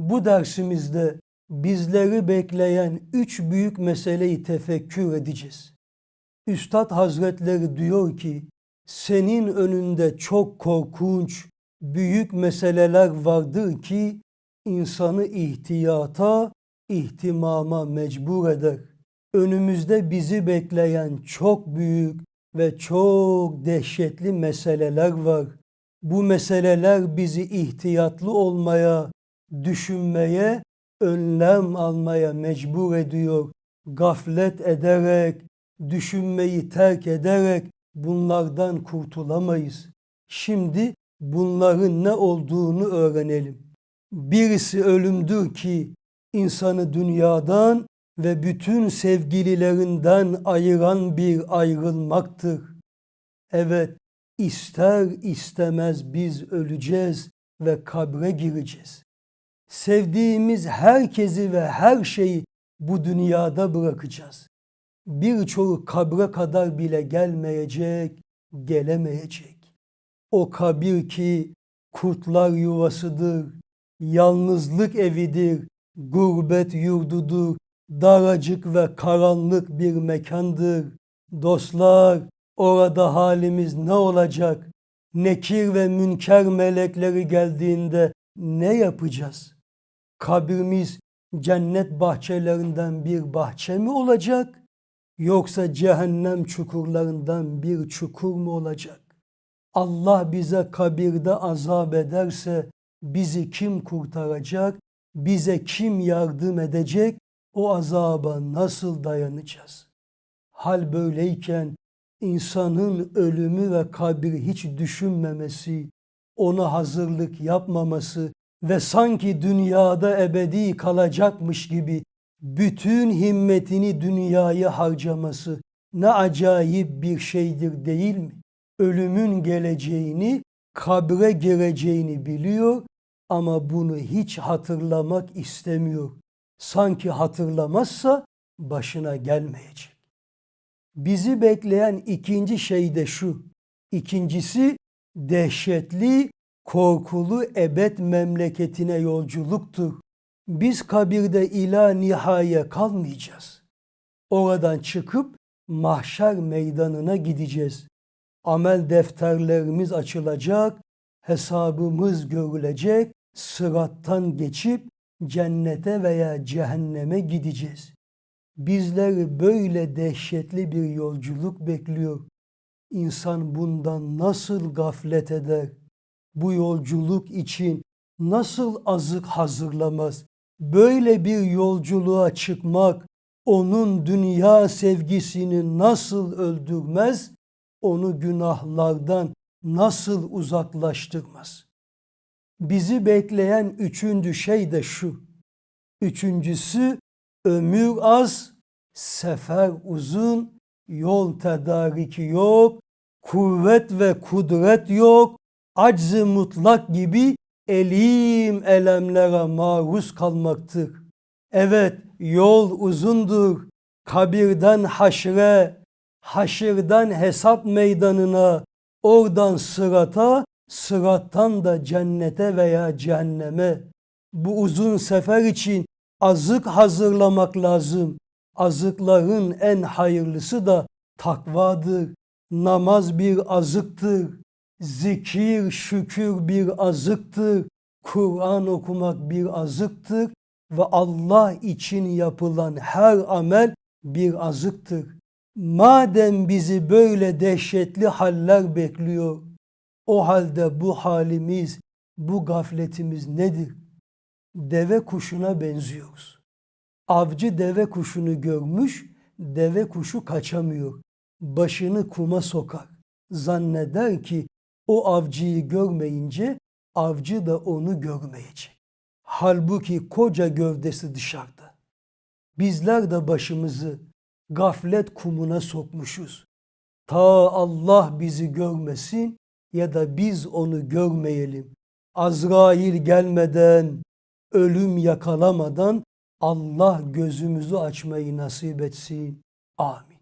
Bu dersimizde bizleri bekleyen üç büyük meseleyi tefekkür edeceğiz. Üstad Hazretleri diyor ki, senin önünde çok korkunç, büyük meseleler vardır ki insanı ihtiyata, ihtimama mecbur eder. Önümüzde bizi bekleyen çok büyük ve çok dehşetli meseleler var. Bu meseleler bizi ihtiyatlı olmaya, düşünmeye, önlem almaya mecbur ediyor. Gaflet ederek, düşünmeyi terk ederek bunlardan kurtulamayız. Şimdi bunların ne olduğunu öğrenelim. Birisi ölümdür ki insanı dünyadan ve bütün sevgililerinden ayıran bir ayrılmaktır. Evet, ister istemez biz öleceğiz ve kabre gireceğiz. Sevdiğimiz herkesi ve her şeyi bu dünyada bırakacağız. Birçoğu kabre kadar bile gelmeyecek, gelemeyecek. O kabir ki kurtlar yuvasıdır, yalnızlık evidir, gurbet yurdudur, daracık ve karanlık bir mekandır. Dostlar, orada halimiz ne olacak? Nekir ve münker melekleri geldiğinde ne yapacağız? Kabrimiz cennet bahçelerinden bir bahçe mi olacak? Yoksa cehennem çukurlarından bir çukur mu olacak? Allah bize kabirde azap ederse bizi kim kurtaracak? Bize kim yardım edecek? O azaba nasıl dayanacağız? Hal böyleyken insanın ölümü ve kabri hiç düşünmemesi, ona hazırlık yapmaması ve sanki dünyada ebedi kalacakmış gibi bütün himmetini dünyaya harcaması ne acayip bir şeydir değil mi? Ölümün geleceğini, kabre gireceğini biliyor ama bunu hiç hatırlamak istemiyor. Sanki hatırlamazsa başına gelmeyecek. Bizi bekleyen ikinci şey de şu. İkincisi dehşetli, korkulu ebed memleketine yolculuktur. Biz kabirde ila nihaye kalmayacağız. Oradan çıkıp mahşer meydanına gideceğiz. Amel defterlerimiz açılacak, hesabımız görülecek, sırattan geçip cennete veya cehenneme gideceğiz. Bizleri böyle dehşetli bir yolculuk bekliyor. İnsan bundan nasıl gaflet eder? Bu yolculuk için nasıl azık hazırlamaz? Böyle bir yolculuğa çıkmak onun dünya sevgisini nasıl öldürmez? Onu günahlardan nasıl uzaklaştırmaz? Bizi bekleyen üçüncü şey de şu. Üçüncüsü ömür az, sefer uzun, yol tedariki yok, kuvvet ve kudret yok, acz mutlak gibi elim elemlere maruz kalmaktır. Evet yol uzundur, kabirden haşre, haşirden hesap meydanına, oradan sırata, sırattan da cennete veya cehenneme. Bu uzun sefer için azık hazırlamak lazım. Azıkların en hayırlısı da takvadır. Namaz bir azıktır. Zikir, şükür bir azıktır. Kur'an okumak bir azıktır ve Allah için yapılan her amel bir azıktır. Madem bizi böyle dehşetli haller bekliyor, o halde bu halimiz, bu gafletimiz nedir? Deve kuşuna benziyoruz. Avcı deve kuşunu görmüş, deve kuşu kaçamıyor. Başını kuma sokar. Zanneder ki o avcıyı görmeyince avcı da onu görmeyecek. Halbuki koca gövdesi dışarıda. Bizler de başımızı gaflet kumuna sokmuşuz. Ta Allah bizi görmesin ya da biz onu görmeyelim. Azrail gelmeden, ölüm yakalamadan Allah gözümüzü açmayı nasip etsin. Amin.